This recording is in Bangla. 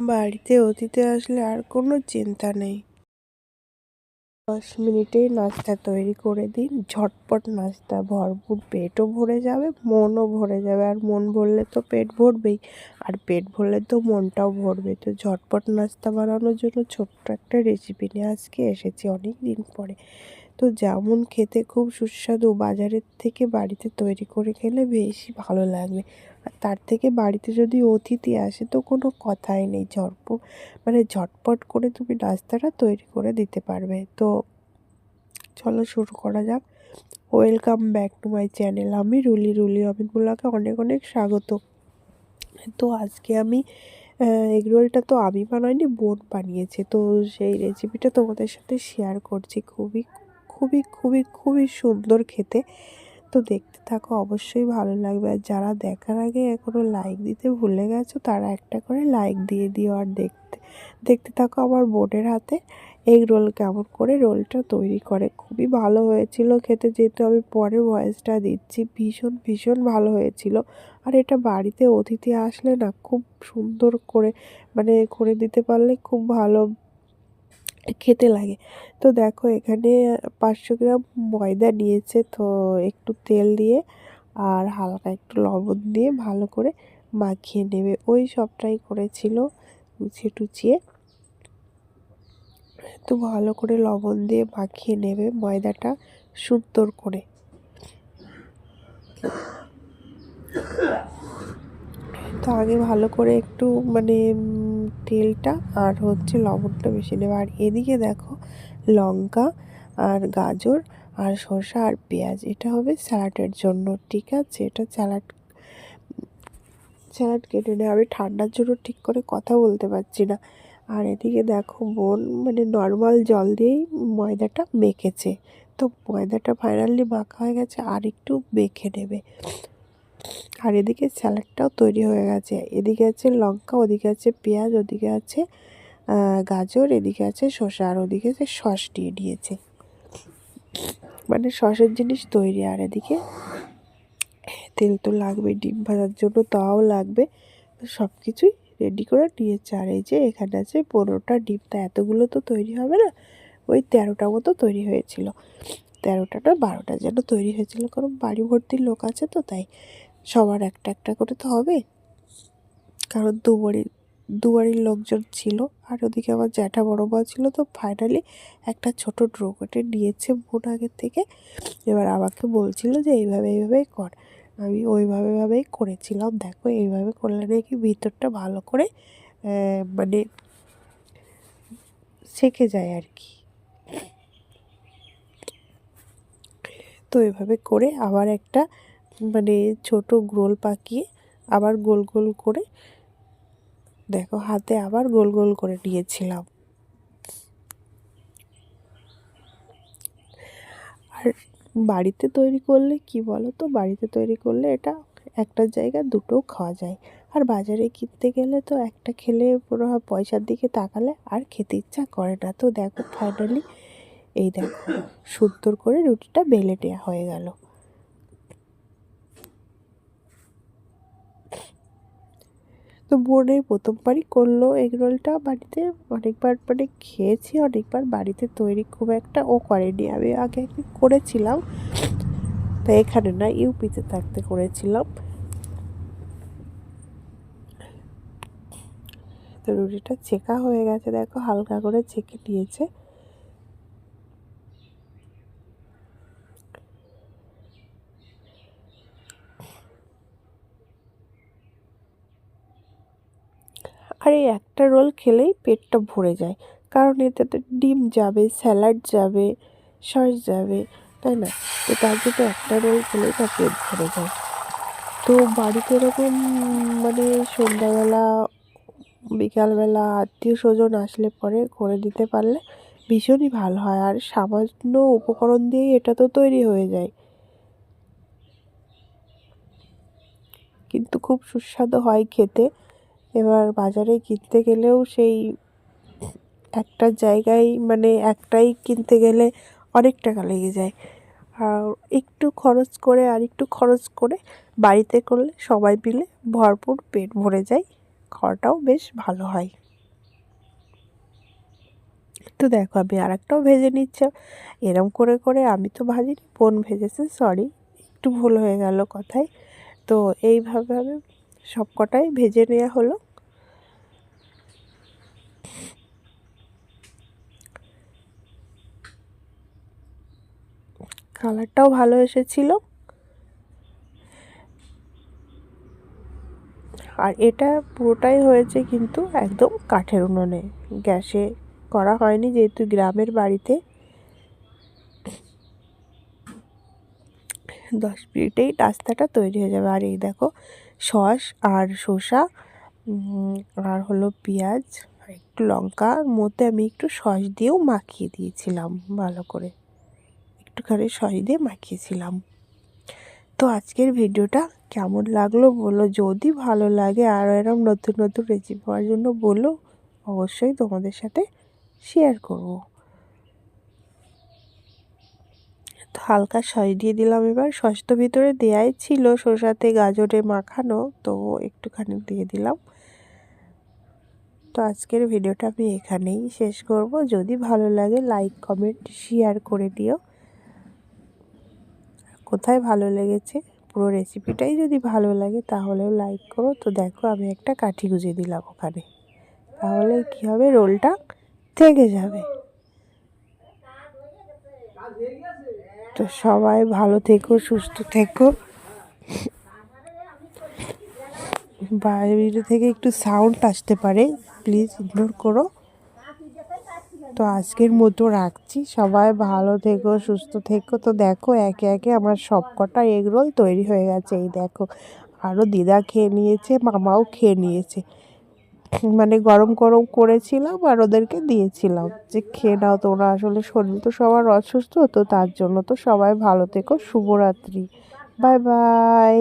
বাড়িতে অতিথি আসলে আর কোনো চিন্তা নেই। দশ মিনিটেই নাস্তা তৈরি করে দিন। ঝটপট নাস্তা, ভরপুর পেটও ভরে যাবে, মনও ভরে যাবে। আর মন ভরলে তো পেট ভরবেই, আর পেট ভরলে তো মনটাও ভরবে। তো ঝটপট নাস্তা বানানোর জন্য ছোট্ট একটা রেসিপি নিয়ে আজকে এসেছি অনেক দিন পরে। তো যেমন খেতে খুব সুস্বাদু, বাজারের থেকে বাড়িতে তৈরি করে খেলে বেশি ভালো লাগবে। তার থেকে বাড়িতে যদি অতিথি আসে তো কোনো কথাই নেই। ঝটপট মানে ঝটপট করে তুমি নাস্তাটা তৈরি করে দিতে পারবে। তো চলো শুরু করা যাক। Welcome back to my channel. আমি রুলি রুলি অমিতগুলাকে অনেক অনেক স্বাগত। তো আজকে আমি এগরোলটা তো আমি বানাইনি, বোন বানিয়েছে। তো সেই রেসিপিটা তোমাদের সাথে শেয়ার করছি। খুবই খুবই খুবই খুবই সুন্দর খেতে। তো দেখতে থাকো, অবশ্যই ভালো লাগবে। আর যারা দেখার আগে এখনও লাইক দিতে ভুলে গেছো, তারা একটা করে লাইক দিয়ে দিও। আর দেখতে দেখতে থাকো আমার বোনের হাতে এগ রোল কেমন করে রোলটা তৈরি করে। খুবই ভালো হয়েছিল খেতে, যেহেতু আমি পরে ভয়েসটা দিচ্ছি। ভীষণ ভীষণ ভালো হয়েছিল। আর এটা বাড়িতে অতিথি আসলে না, খুব সুন্দর করে মানে করে দিতে পারলে খুব ভালো খেতে লাগে। তো দেখো এখানে পাঁচশো গ্রাম ময়দা নিয়েছে, তো একটু তেল দিয়ে আর হালকা একটু লবণ দিয়ে ভালো করে মাখিয়ে নেবে। ওই সবটাই করেছিল উচিয়ে টুচিয়ে তো ভালো করে লবণ দিয়ে মাখিয়ে নেবে ময়দাটা সুন্দর করে। তো আগে ভালো করে একটু মানে তেলটা আর হচ্ছে লবণটা বেশি নেবে। আর এদিকে দেখো লঙ্কা আর গাজর আর শসা আর পেঁয়াজ, এটা হবে স্যালাডের জন্য, ঠিক আছে? এটা স্যালাড স্যালাড কেটে নেওয়া। আমি ঠান্ডার জন্য ঠিক করে কথা বলতে পারছি না। আর এদিকে দেখো বোন মানে নর্মাল জল দিয়েই ময়দাটা মেখেছে। তো ময়দাটা ফাইনালি মাখা হয়ে গেছে, আর একটু মেখে নেবে। আর এদিকে স্যালাডটাও তৈরি হয়ে গেছে। এদিকে আছে লঙ্কা, ওদিকে আছে পেঁয়াজ, ওদিকে আছে গাজর, এদিকে আছে শসা, আর ওদিকে আছে সস দিয়ে নিয়েছে মানে সসের জিনিস তৈরি, আর এদিকে তেল তো লাগবে, ডিম ভাজার জন্য তাও লাগবে। সব কিছুই রেডি করে নিয়েছে। আর এই যে এখানে আছে পনেরোটা ডিম, তা এতগুলো তো তৈরি হবে না, ওই তেরোটা মতো তৈরি হয়েছিল। তেরোটা না বারোটা যেন তৈরি হয়েছিল, কারণ বাড়ি ভর্তি লোক আছে তো তাই। সবার একটা একটা করে তো হবে। কারণ দু বাড়ি দু বাড়ির লোকজন ছিল আর ওদিকে আমার জ্যাঠা বড় মা ছিল তো ফাইনালি একটা ছোট ড্রো কেটে নিয়েছে বোন আগের থেকে। এবার আমাকে বলছিল যে এইভাবে, এইভাবেই কর। আমি ওইভাবে, ভাবেই করেছিলাম। দেখো এইভাবে করলে নাকি ভিতরটা ভালো করে মানে সেঁকে যায় আর কি। তো এভাবে করে আবার একটা মানে ছোট গ্রোল পাকিয়ে আবার গোল গোল করে, দেখো হাতে আবার গোল গোল করে নিয়েছিলাম। আর বাড়িতে তৈরি করলে কি বলো তো বাড়িতে তৈরি করলে এটা একটা জায়গা দুটোও খাওয়া যায়। আর বাজারে কিনতে গেলে তো একটা খেলে পুরো পয়সার দিকে তাকালে আর খেতে ইচ্ছা করে না। তো দেখো ফাইনালি এই দেখো সুন্দর করে রুটিটা বেলে নেওয়া হয়ে গেল। তো বোন এই প্রথমবারই করল এগরোলটা বাড়িতে। অনেকবার মানে খেয়েছি, অনেকবার বাড়িতে তৈরি খুব একটা ও করেনি। আমি আগে একদিন করেছিলাম, তা এখানে না ইউপিতে থাকতে করেছিলাম। তো রুটিটা চেকা হয়ে গেছে, দেখো হালকা করে চেকে নিয়েছে। আর এই একটা রোল খেলেই পেটটা ভরে যায়। কারণ এটাতে ডিম যাবে, স্যালাড যাবে, সস যাবে, তাই না? তো তার জন্য একটা রোল খেলেই তার পেট ভরে যায়। তো বাড়িতে এরকম মানে সন্ধ্যাবেলা, বিকালবেলা আত্মীয় স্বজন আসলে পরে করে দিতে পারলে ভীষণই ভালো হয়। আর সামান্য উপকরণ দিয়েই এটা তো তৈরি হয়ে যায়। কিন্তু খুব সুস্বাদু হয় খেতে। এবার বাজারে কিনতে গেলেও সেই একটা জায়গায় মানে একটাই কিনতে গেলে অনেক টাকা লেগে যায়। আর একটু খরচ করে আর একটু খরচ করে বাড়িতে করলে সবাই মিলে ভরপুর পেট ভরে যায়, খাওয়াটাও বেশ ভালো হয়। তো দেখো আমি আর একটাও ভেজে নিচ্ছি। এরম করে করে আমি তো ভাজিনি, বোন ভেজেছে সরি একটু ভুল হয়ে গেল কথায়। তো এইভাবে আমি সব কটাই ভেজে নেওয়া হলো। কালারটাও ভালো এসেছিল। আর এটা পুরোটাই হয়েছে কিন্তু একদম কাঠের উনুনে। গ্যাসে করা হয়নি যেহেতু গ্রামের বাড়িতে। দশ মিনিটেই নাস্তাটা তৈরি হয়ে যাবে। আর এই দেখো, সস আর শসা আর হলো পেঁয়াজ, আর একটু লঙ্কার মধ্যে আমি একটু সস দিয়েও মাখিয়ে দিয়েছিলাম ভালো করে। একটুখানি সস দিয়ে মাখিয়েছিলাম। তো আজকের ভিডিওটা কেমন লাগল বলো? যদি ভালো লাগে আর এরম নতুন নতুন রেসিপি পাওয়ার জন্য বলো, অবশ্যই তোমাদের সাথে শেয়ার করব তো হালকা সস দিয়ে দিলাম এবার। সস তো ভিতরে দেয়াই ছিল শসাতে গাজরে মাখানো, তো একটুখানি দিয়ে দিলাম। তো আজকের ভিডিওটা আমি এখানেই শেষ করব। যদি ভালো লাগে, লাইক, কমেন্ট, শেয়ার করে দিও। কোথায় ভালো লেগেছে, পুরো রেসিপিটাই যদি ভালো লাগে, তাহলেও লাইক করো। তো দেখো, আমি একটা কাঠি গুঁজে দিলাম ওখানে। তাহলে কী হবে? রোলটা থেকে যাবে। তো সবাই ভালো থেকো, সুস্থ থেকো। বাইরে থেকে একটু সাউন্ড আসতে পারে প্লিজ ইগনোর করো। তো আজকের মতো রাখছি। সবাই ভালো থেকো, সুস্থ থেকো। তো দেখো, একে একে আমার সব কটা এগরোল তৈরি হয়ে গেছে। এই দেখো আরও দিদা খেয়ে নিয়েছে, মামাও খেয়ে নিয়েছে। মানে গরম গরম করেছিলাম আর ওদেরকে দিয়েছিলাম যে, খেয়ে নাও তোমরা। আসলে শরীর তো সবার অসুস্থ, তো তার জন্য তো সবাই ভালো থেকো, শুভরাত্রি। Bye bye.